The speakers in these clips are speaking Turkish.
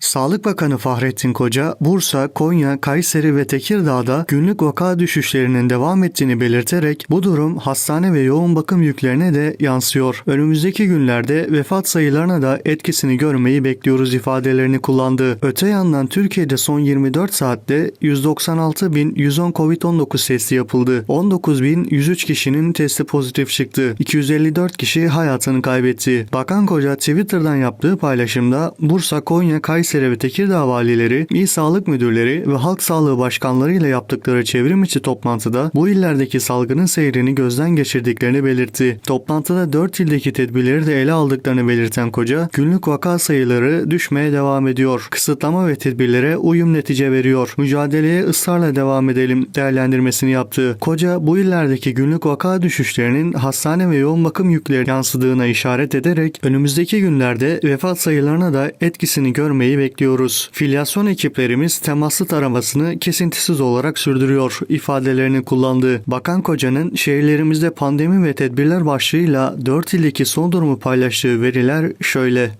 Sağlık Bakanı Fahrettin Koca, Bursa, Konya, Kayseri ve Tekirdağ'da günlük vaka düşüşlerinin devam ettiğini belirterek bu durum hastane ve yoğun bakım yüklerine de yansıyor. Önümüzdeki günlerde vefat sayılarına da etkisini görmeyi bekliyoruz ifadelerini kullandı. Öte yandan Türkiye'de son 24 saatte 196.110 COVID-19 testi yapıldı. 19.103 kişinin testi pozitif çıktı. 254 kişi hayatını kaybetti. Bakan Koca Twitter'dan yaptığı paylaşımda Bursa, Konya, Kayseri ve Tekirdağ valileri, il sağlık müdürleri ve halk sağlığı başkanları ile yaptıkları çevrim içi toplantıda bu illerdeki salgının seyrini gözden geçirdiklerini belirtti. Toplantıda 4 ildeki tedbirleri de ele aldıklarını belirten Koca, günlük vaka sayıları düşmeye devam ediyor. Kısıtlama ve tedbirlere uyum netice veriyor. Mücadeleye ısrarla devam edelim değerlendirmesini yaptı. Koca bu illerdeki günlük vaka düşüşlerinin hastane ve yoğun bakım yükleri yansıdığına işaret ederek önümüzdeki günlerde vefat sayılarına da etkisini görmeyi bekliyoruz. Filyasyon ekiplerimiz temaslı taramasını kesintisiz olarak sürdürüyor ifadelerini kullandı. Bakan Koca'nın şehirlerimizde pandemi ve tedbirler başlığıyla 4 ildeki son durumu paylaştığı veriler şöyle.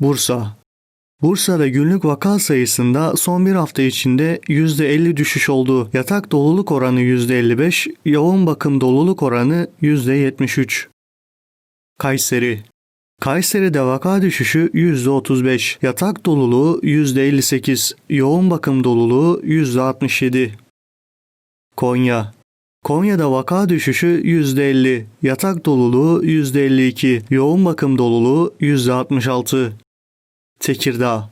Bursa Bursa'da günlük vaka sayısında son bir hafta içinde %50 düşüş oldu. Yatak doluluk oranı %55, yoğun bakım doluluk oranı %73. Kayseri Kayseri'de vaka düşüşü %35, yatak doluluğu %58, yoğun bakım doluluğu %67. Konya Konya'da vaka düşüşü %50, yatak doluluğu %52, yoğun bakım doluluğu %66. Tekirdağ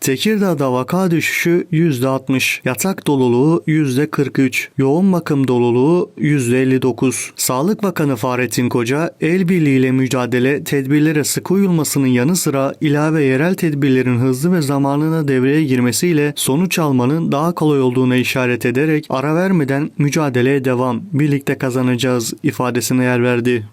Tekirdağ'da vaka düşüşü %60, yatak doluluğu %43, yoğun bakım doluluğu %59. Sağlık Bakanı Fahrettin Koca, el birliğiyle mücadele tedbirlere sıkı uyulmasının yanı sıra ilave yerel tedbirlerin hızlı ve zamanına devreye girmesiyle sonuç almanın daha kolay olduğuna işaret ederek ara vermeden mücadeleye devam, birlikte kazanacağız ifadesine yer verdi.